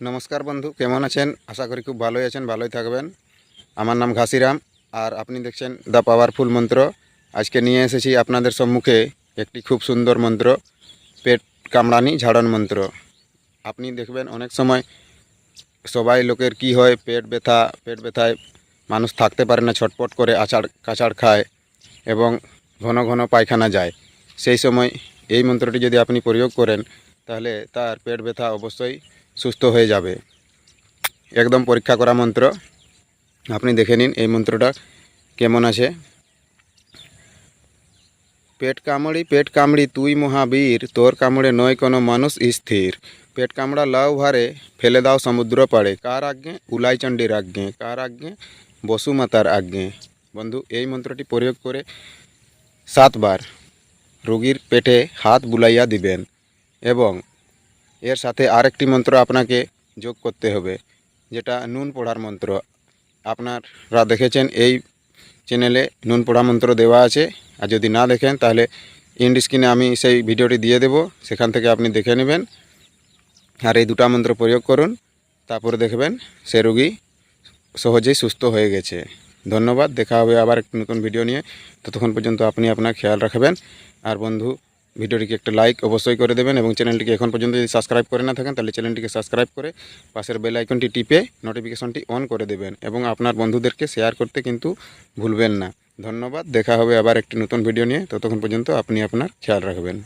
নমস্কার বন্ধু, কেমন আছেন? আশা করি খুব ভালোই আছেন, ভালোই থাকবেন। আমার নাম ঘাসিরাম, আর আপনি দেখছেন দ্য পাওয়ারফুল মন্ত্র। আজকে নিয়ে এসেছি আপনাদের সম্মুখে একটি খুব সুন্দর মন্ত্র, পেট কামড়ানি ঝাড়ন মন্ত্র। আপনি দেখবেন অনেক সময় সবাই লোকের কি হয়, পেট ব্যথা, পেট ব্যথায় মানুষ থাকতে পারে না, ছটপট করে আচাড় কাচাড় খায় এবং ঘন ঘন পায়খানা যায়। সেই সময় এই মন্ত্রটি যদি আপনি প্রয়োগ করেন, তাহলে তার পেট ব্যথা অবশ্যই সুস্থ হয়ে যাবে। একদম পরীক্ষা করা মন্ত্র। আপনি দেখে নিন এই মন্ত্রটা কেমন আছে পেট কামড়ি পেট কামড়ি তুই মহাবীর, তোর কামড়ে নয় কোনো মানুষ স্থির। পেট কামড়া লাউ ভারে, ফেলে দাও সমুদ্র পাড়ে। কার আজ্ঞে? উলাইচণ্ডীর আজ্ঞে। কার আজ্ঞে? বসুমাতার আজ্ঞে। বন্ধু, এই মন্ত্রটি প্রয়োগ করে সাতবার রোগীর পেটে হাত বুলাইয়া দিবেন এবং এর সাথে আরেকটি মন্ত্র আপনাকে যোগ করতে হবে, যেটা নুন পড়ার মন্ত্র। আপনারা দেখেছেন এই চ্যানেলে নুন পোড়া মন্ত্র দেওয়া আছে। আর যদি না দেখেন, তাহলে ইন্ড স্ক্রিনে আমি সেই ভিডিওটি দিয়ে দেব, সেখান থেকে আপনি দেখে নেবেন। আর এই দুটা মন্ত্র প্রয়োগ করুন, তারপরে দেখবেন সে রুগী সহজেই সুস্থ হয়ে গেছে। ধন্যবাদ, দেখা হবে আবার নতুন ভিডিও নিয়ে। ততক্ষণ পর্যন্ত আপনি আপনার খেয়াল রাখবেন। আর বন্ধু ভিডিওটিকে একটা লাইক অবশ্যই করে দেবেন এবং চ্যানেলটিকে এখন পর্যন্ত যদি সাবস্ক্রাইব করে না থাকেন, তাহলে চ্যানেলটিকে সাবস্ক্রাইব করে পাশের বেল আইকনটি টিপে নোটিফিকেশনটি অন করে দেবেন এবং আপনার বন্ধুদেরকে শেয়ার করতে কিন্তু ভুলবেন না। ধন্যবাদ, দেখা হবে আবার একটি নতুন ভিডিও নিয়ে। ততক্ষণ পর্যন্ত আপনি আপনার খেয়াল রাখবেন।